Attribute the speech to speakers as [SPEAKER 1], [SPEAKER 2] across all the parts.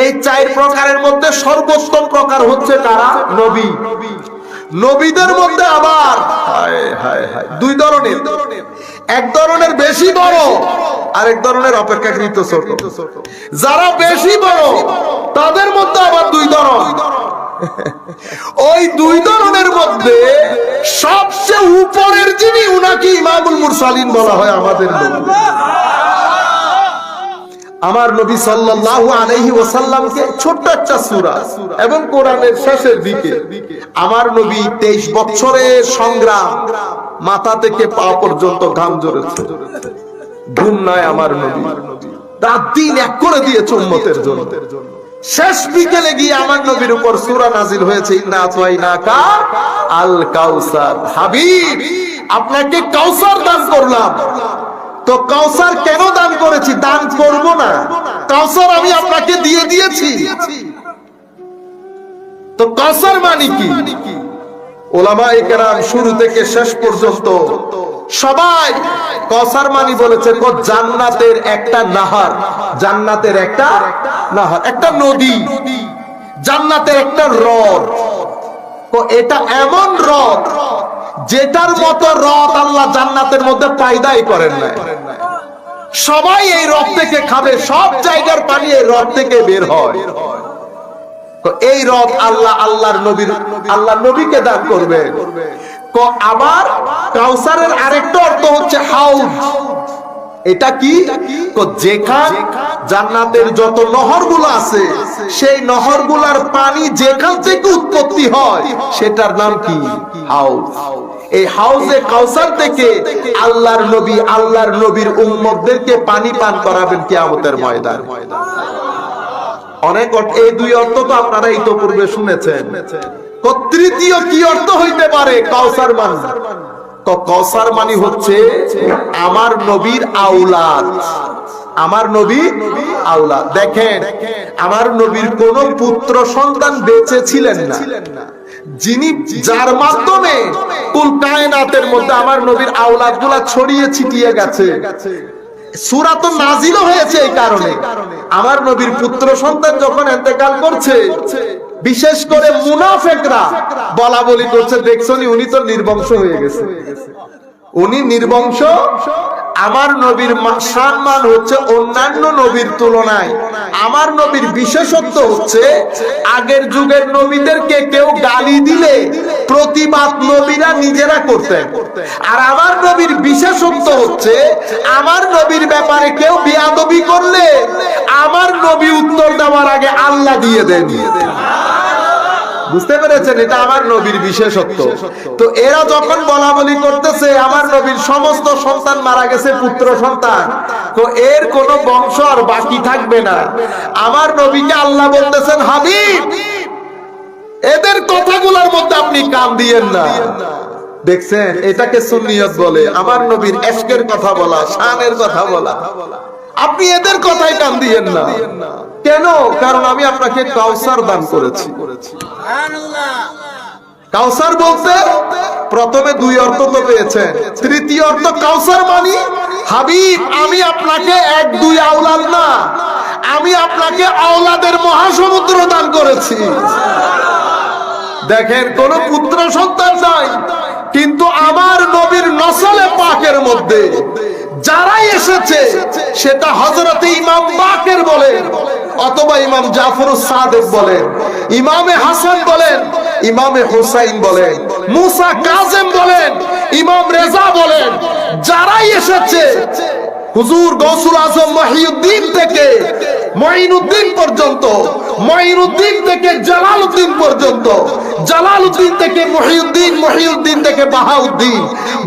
[SPEAKER 1] এই চার প্রকারের মধ্যে সর্বোত্তম প্রকার হচ্ছে কারা? নবী। নবীদের মধ্যে আবার দুই ধরনের। এক ধরনের বেশি বড়, আরেক ধরনের অপেক্ষাকৃত ছোট। যারা বেশি বড়, তাদের মধ্যে আবার দুই ধরন। ওই দুই ধরনের মধ্যে সবচেয়ে উপরের যিনি, উনাকে ইমামুল মুরসালিন বলা হয় আমাদের নবী। আমার নবী সাল্লাল্লাহু আলাইহি ওয়াসাল্লামকে ছোট্ট একটা সূরা এবং কোরআনের শেষের দিকে আমার নবী 23 বছরের সংগ্রাম মাথা থেকে পা পর্যন্ত ঘাম ঝরেছে। ঘুম নাই আমার নবী রাত দিন এক করে দিয়েছে উম্মতের জন্য। শেষ বিকেলে গিয়ে আমার নবীর উপর সূরা নাজিল হয়েছে, ইন্না আতাইনাকা আল কাউসার হাবিব। আপনাকে কাউসার দান করলাম। তো কাউসার কেন দান করেছি? দান করব না। কাউসার, আমি আপনাকে দিয়ে দিয়েছি। তো কাউসার মানে কি? ওলামা কেরাম শুরু থেকে শেষ পর্যন্ত সবাই কসার মানি বলেছে জান্নাতের একটা নাহার, জান্নাতের একটা নাহার, একটা নদী, জান্নাতের একটা হ্রদ তো এটা এমন হ্রদ যেটার মতো হ্রদ আল্লাহ জান্নাতের মধ্যে পায়দাই করেন না সবাই এই হ্রদ থেকে খাবে, সব জায়গার পানি এই হ্রদ থেকে বের হয়। এই হ্রদ আল্লাহ, আল্লাহর নবীর আল্লাহ নবীকে দান করবে। আবার কাউসারের আরেকটা অর্থ হচ্ছে হাউজ। এটা কি? যেখান জান্নাতের যত নহরগুলো আছে, সেই নহরগুলার পানি যেখান থেকে উৎপত্তি হয়, সেটার নাম কি? হাউস এই হাউসে কাউসার থেকে আল্লাহর নবী, আল্লাহর নবীর উম্মতদেরকে পানি পান করাবেন কিয়ামতের ময়দান। অনেক এই দুই অর্থ তো আপনারা ইতোপূর্বে শুনেছেন। তৃতীয় কি অর্থ হইতে পারে? কাউসার মান। কাউসার মানি হচ্ছে আমার নবীর আউলাদ আমার নবী আউলাদ দেখেন, আমার নবীর কোন পুত্র সন্তান বেঁচে ছিলেন না। যিনি যার মাধ্যমে কুল কায়নাতের মধ্যে আমার নবীর আউলাদগুলা ছড়িয়ে ছিটিয়ে গেছে। সুরা তো নাজিল হয়েছে এই কারণে। আমার নবীর পুত্র সন্তান যখন এতেকাল করছে, বিশেষ করে মুনাফেকরা বলা বলি করছে দেখছনি উনি তো নির্বংশ হয়ে গেছে। উনি নির্বংশ আমার নবীর সম্মান হচ্ছে অন্যান্য নবীর তুলনায়। আমার নবীর বিশেষত্ব হচ্ছে, আগের যুগের নবীদেরকে কেউ গালি দিলে প্রতিবাদ নবীরা নিজেরা করতেন। আর আমার নবীর বিশেষত্ব হচ্ছে, আমার নবীর ব্যাপারে কেউ বিয়াদবি করলে আমার নবী উত্তর দেওয়ার আগে আল্লাহ দিয়ে দেন। বুঝতে পেরেছেন? এটা আমার নবীর বিশেষত্ব। তো এরা যখন বলা বলি করতেছে, আমার নবীর সমস্ত সন্তান মারা গেছে, পুত্র সন্তান। তো এর কোন বংশ আর বাকি থাকবে না। আমার নবীকে আল্লাহ বলতেছেন, হাবিব, এদের কথাগুলোর মধ্যে আপনি কান দিয়েন না। দেখছেন? এটাকে সুন্নিয়ত বলে। আমার নবীর এশকের কথা বলা, শানের কথা বলা। আপনি এদের কথাই কান দিয়েন না। কেন? কারণ আমি আপনাকে কাউসার দান করেছি। কাউসার বলতে প্রথমে দুই অর্থ তো পেয়েছেন। তৃতীয় অর্থ কাউসার মানি, হাবিব, আমি আপনাকে এক দুই আওলাদ না, আমি আপনাকে আওলাদের মহাসমুদ্র দান করেছি। দেখেন, কোন পুত্র সন্তান নাই, কিন্তু আমার নবীর নসলে পাকের মধ্যে যারাই এসেছে, সেটা হজরতে ইমাম বাকের বলেন অথবা ইমাম জাফর সাদেক বলেন, ইমামে হাসান বলেন, ইমামে হুসাইন বলেন, মুসা কাজেম বলেন, ইমাম রেজা বলেন, যারাই এসেছে, হুজুর গৌসুল আজম মহিউদ্দিন থেকে, মঈনুদ্দিন পর্যন্ত, মঈনুদ্দিন থেকে জালালউদ্দিন পর্যন্ত, জালালউদ্দিন থেকে মহিউদ্দিন মহিউদ্দিন থেকে বাহাউদ্দিন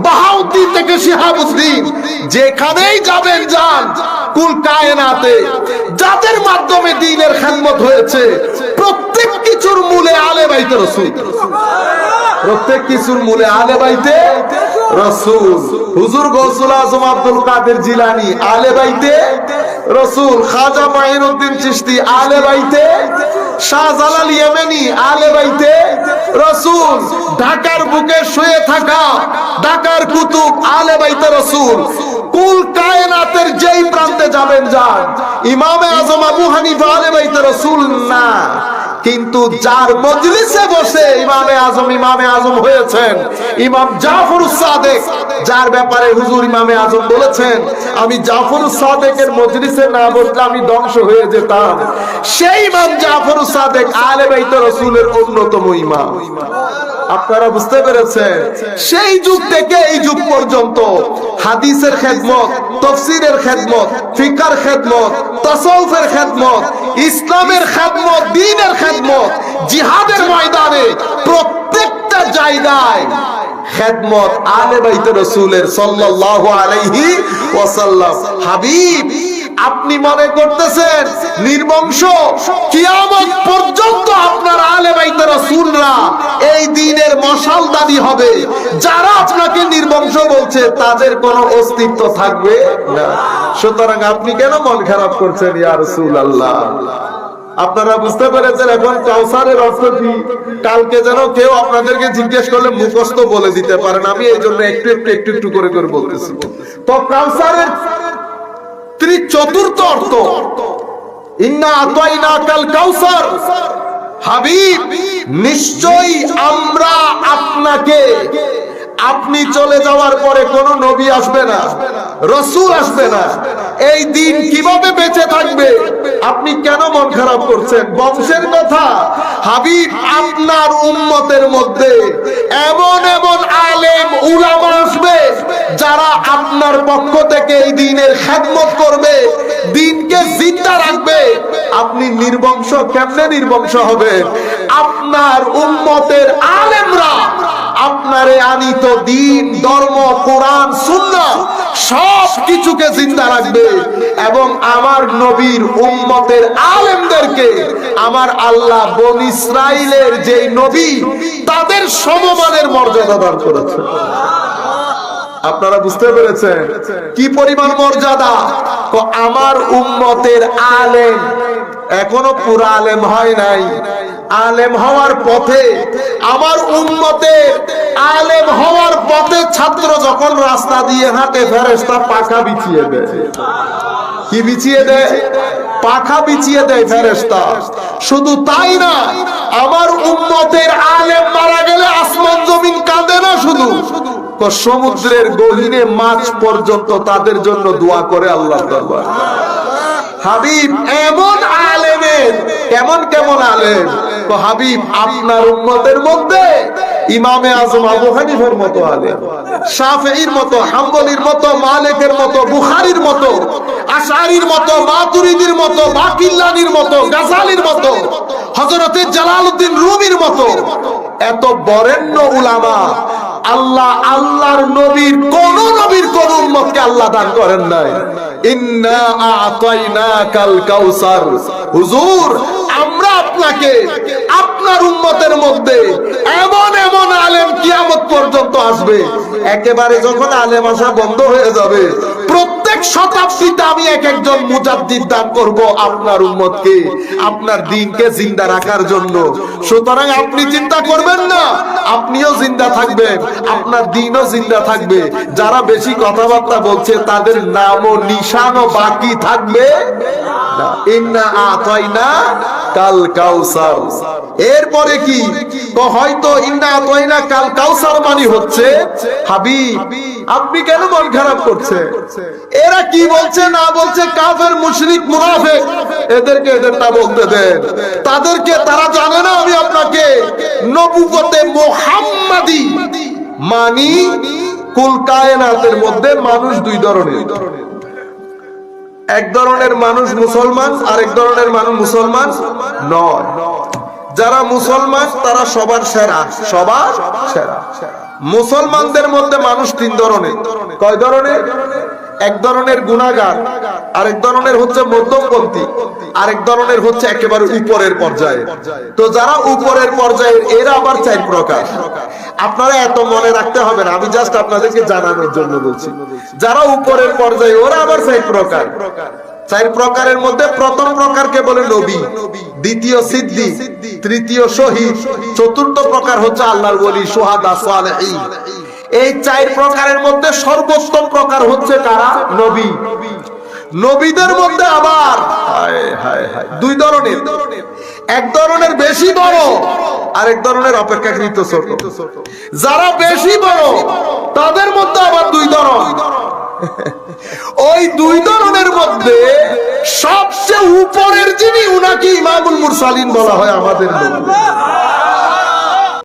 [SPEAKER 1] বাহাউদ্দিন থেকে শিহাবুদ্দিন, যেখানেই যাবেন যান, কুল কায়নাতে যাদের মাধ্যমে দিনের খেদমত হয়েছে, প্রত্যেক কিছুর মূলে আলে বাইতে রসুল। প্রত্যেক কিছুর মূলে আলে বাইতে রসুল। হুজুর গৌসুল আজম আব্দুল কাদের জিলানি, আলে বাইতে রসুল। খাজা মাহিনুদ্দিন চিশতি, আলে বাইতে শাহজালাল ইয়েমেনি, আলে বাইতে রসুল। ঢাকার বুকে শুয়ে থাকা, ঢাকার কুতুব, আলে বাইতে রসুল। কুল কায়নাতের যেই প্রান্তে যাবেন যান। ইমামে আজম আবু হানিফা আলে বাইতে রসুল না। কিন্তু যার মজলিসে বসে ইমামে আজম ইমামে আজম হয়েছেন, ইমাম জাফর সাদেক, যার ব্যাপারে হুজুর ইমামে আজম বলেছেন, আমি জাফর সাদেকের মজলিসে না বসলে আমি ধ্বংস হয়ে যেতাম। সেই ইমাম জাফর সাদেক আলে বাইতে রসুলের অন্যতম ইমাম। আপনারা বুঝতে পেরেছেন? সেই যুগ থেকে এই যুগ পর্যন্ত হাদিসের খেদমত তফসিরের খেদমত, ফিকার খেদমত তসৌফের খেদমত ইসলামের খেদমত, দিনের খেদমত, জিহাদের ময়দানে প্রত্যেকটা জায়গায় খেদমত আলে বাইতে রসুলের সাল্লাল্লাহু আলাইহি ওয়াসাল্লাম। হাবিব আপনি মনে করতেছেন নির্বংশ? কিয়ামত পর্যন্ত আপনার আলে বাইতে রাসূলরা এই দিনের মশালদারি হবে। যারা আপনাকে নির্বংশ বলছে, তাদের কোনো অস্তিত্ব থাকবে না। সুতরাং আপনি কেন মন খারাপ করছেন ইয়া রাসূলুল্লাহ? আপনারা বুঝতে পেরেছেন এখন কাউসারের অর্থ কি? কালকে যেন কেউ আপনাদেরকে জিজ্ঞেস করলে মুখস্থ বলে দিতে পারেন। আমি এই জন্য একটু একটু একটু একটু করে করে বলতেছি। তো কাউসারের তিনি চতুর্থ অর্থ। ইন্না আতাইনা কাল কাউসার। হাবিব নিশ্চয়ই আমরা আপনাকে আপনি চলে যাওয়ার পরে কোন নবী আসবে না, রসুল আসবে না। এই দিন কীভাবে বেঁচে থাকবে? আপনি কেন মন খারাপ করছেন? বংশের কথা। হাবিব আপনার উম্মতের মধ্যে এমন এমন আলেম, উলামা আসবে যারা আপনার পক্ষ থেকে এই দিনের খেদমত করবে, দিনকে জিন্দা রাখবে। আপনি নির্বংশ, কেমনে নির্বংশ হবে আপনার উম্মতের আলেমরা আপনারে আনিত দিন, ধর্ম, কোরআন, সুন্নাহ সব কিছুকে জিন্দা রাখবে এবং আমার নবীর উম্মতের আলেমদেরকে, আমার আল্লাহ বন ইসরাইলের যে নবী, তাদের সমমানের মর্যাদা দান করেছে। আপনারা বুঝতে পেরেছেন কি পরিমাণ মর্যাদা? আমার উম্মতের আলেম এখনও পুরা আলেম হয় নাই। আলেম হওয়ার পথে, আমার উম্মতের আলেম হওয়ার পথে ছাত্র যখন রাস্তা দিয়ে হাঁটে ফেরেস্তা পাখা বিছিয়ে দেয়। কি বিছিয়ে দেয়? পাখা বিছিয়ে দেয় ফেরেস্তা শুধু তাই না, আমার উম্মতের আলেম মারা গেলে আসমান জমিন কাঁদে না শুধু? সমুদ্রের গহীনে মাছ পর্যন্ত তাদের জন্য দোয়া করে আল্লাহ হাবিব, এমন আলেমের, কেমন কেমন আলেম? হাবিব, আপনার মধ্যে ইমামে আজম আবু হানিফের মতো মতো, হাম্বলির মতো মতো মতো আশারির মতো, মাতুরিদির মতো, বাকিল্লানির মতো, গাজালির মতো জালালউদ্দিন রুমির মতো। এত বরেণ্য উলামা, আল্লাহ আল্লাহর নবীর কোন নবীর কোন উম্মতকে আল্লাহ দান করেন নাই। ইন্না আতাইনাকাল কাউসার। হুজুর আমরা আপনাকে, আপনার উম্মতের মধ্যে এমন এমন আলেম কিয়ামত পর্যন্ত আসবে। একেবারে যখন আলেম আসা বন্ধ হয়ে যাবে, প্রত্যেক শতাব্দীতে আমি এক একজন মুজাদ্দিদ দান করব আপনার আপনার দিনকে জিন্দা রাখার জন্য। সুতরাং আপনি চিন্তা করবেন না, আপনিও জিন্দা থাকবেন, আপনার দিনও জিন্দা থাকবে। যারা বেশি কথাবার্তা বলছে, তাদের নামও, নিশানও বাকি থাকবে। এরপরে কি? হয়তো ইন্না আতাইনা কাল কাউসার মানে হচ্ছে হাবিব। আপনি কেন মন খারাপ করছে এরা কি বলছে, না বলছে? কাফের, মুশরিক, মুনাফিক। এদেরকে এদেরটা বলতে দেন। তাদেরকে তারা জানে না, আমি আপনাকে। নবুকতে মোহাম্মদী মানি কুল কায়নাতের মধ্যে মানুষ দুই ধরনের। এক ধরনের মানুষ মুসলমান আর এক ধরনের মানুষ মুসলমান নয়। যারা মুসলমান, তারা সবার সেরা সবার সেরা। মুসলমানদের মধ্যে মানুষ তিন ধরনের। কয় ধরনের? এক ধরনের গুণাগার, আরেক ধরনের হচ্ছে মধ্যমপন্থী, আরেক ধরনের হচ্ছে একেবারে উপরের পর্যায়ে। তো যারা উপরের পর্যায়ের, এরা আবার চার প্রকার আপনারা এত মনে রাখতে হবে না, আমি জাস্ট আপনাদেরকে জানানোর জন্য বলছি। যারা উপরের পর্যায়ে, ওরা আবার চার প্রকার। চার প্রকারের মধ্যে প্রথম প্রকারকে বলে নবী, দ্বিতীয় সিদ্ধি তৃতীয় শহীদ, চতুর্থ প্রকার হচ্ছে আল্লাহর বলি সোহাদা, সালেহীন। এই চার প্রকারের মধ্যে সর্বোত্তম প্রকার হচ্ছে কারা? নবী। নবীদের মধ্যে আবার দুই ধরনের। এক ধরনের বেশি বড়, আরেক ধরনের অপেক্ষাকৃত ছোট। যারা বেশি বড়, তাদের মধ্যে আবার দুই ধরন। ওই দুই ধরনের মধ্যে সবচেয়ে উপরের যিনি, উনাকে ইমামুল মুরসালিন বলা হয় আমাদের